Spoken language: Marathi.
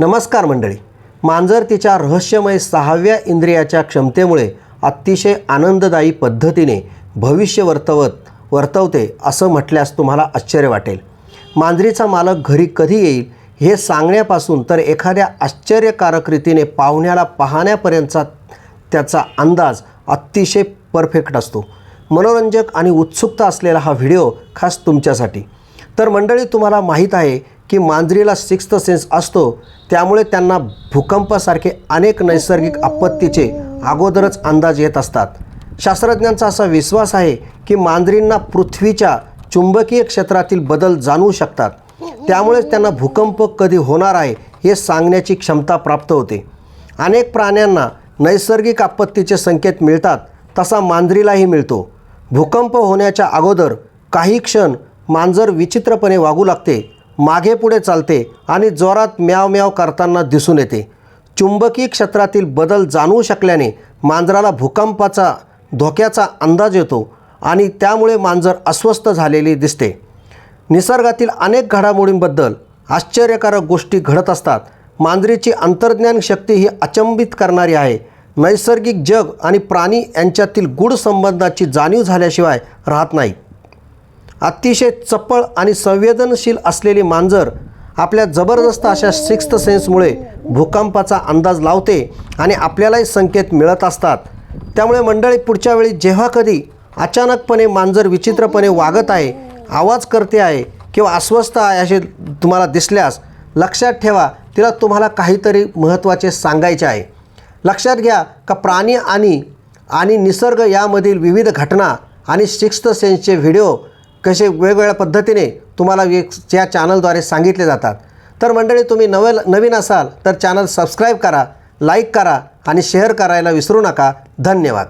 नमस्कार मंडळी. मांजर तिच्या रहस्यमय सहाव्या इंद्रियाच्या क्षमतेमुळे अतिशय आनंददायी पद्धतीने भविष्य वर्तवत वर्तवते असं म्हटल्यास तुम्हाला आश्चर्य वाटेल. मांजरीचा मालक घरी कधी येईल हे सांगण्यापासून तर एखाद्या आश्चर्यकारक रीतीने पाहुण्याला पाहण्यापर्यंतचा त्याचा अंदाज अतिशय परफेक्ट असतो. मनोरंजक आणि उत्सुकता असलेला हा व्हिडिओ खास तुमच्यासाठी. तर मंडळी तुम्हाला माहीत आहे की मांजरीला सिक्स्थ सेन्स असतो त्यामुळे त्यांना भूकंपासारखे अनेक नैसर्गिक आपत्तीचे अगोदरच अंदाज येत असतात. शास्त्रज्ञांचा असा विश्वास आहे की मांजरींना पृथ्वीच्या चुंबकीय क्षेत्रातील बदल जाणवू शकतात. त्यामुळेच त्यांना भूकंप कधी होणार आहे हे सांगण्याची क्षमता प्राप्त होते. अनेक प्राण्यांना नैसर्गिक आपत्तीचे संकेत मिळतात तसा मांजरीलाही मिळतो. भूकंप होण्याच्या अगोदर काही क्षण मांजर विचित्रपणे वागू लागते मागे पुढे चालते आणि जोरात म्याव म्याव करताना दिसून येते. चुंबकीय क्षेत्रातील बदल जाणवू शकल्याने मांजराला भूकंपाचा धोक्याचा अंदाज येतो आणि त्यामुळे मांजर अस्वस्थ झालेली दिसते. निसर्गातील अनेक घडामोडींबद्दल आश्चर्यकारक गोष्टी घडत असतात. मांजरीची अंतर्ज्ञान शक्ती ही अचंबित करणारी आहे. नैसर्गिक जग आणि प्राणी यांच्यातील गूढ संबंधाची जाणीव झाल्याशिवाय राहत नाही अतिशय चपळ आणि संवेदनशील असलेली मांजर आपल्या जबरदस्त अशा सिक्स्थ सेन्समुळे भूकंपाचा अंदाज लावते आणि आपल्यालाही संकेत मिळत असतात. त्यामुळे मंडळी पुढच्या वेळी जेव्हा कधी अचानकपणे मांजर विचित्रपणे वागत आहे आवाज करते आहे किंवा अस्वस्थ आहे असे तुम्हाला दिसल्यास लक्षात ठेवा तिला तुम्हाला काहीतरी महत्त्वाचे सांगायचे आहे. लक्षात घ्या का प्राणी आणि आणि निसर्ग यामधील विविध घटना आणि सिक्स्थ सेन्सचे व्हिडिओ कसे वेगवेगळ्या पद्धतीने तुम्हाला या चॅनलद्वारे सांगितले जातात. तर मंडळी तुम्ही नवे नवीन असाल तर चॅनल सबस्क्राईब करा लाईक करा आणि शेअर करायला विसरू नका. धन्यवाद.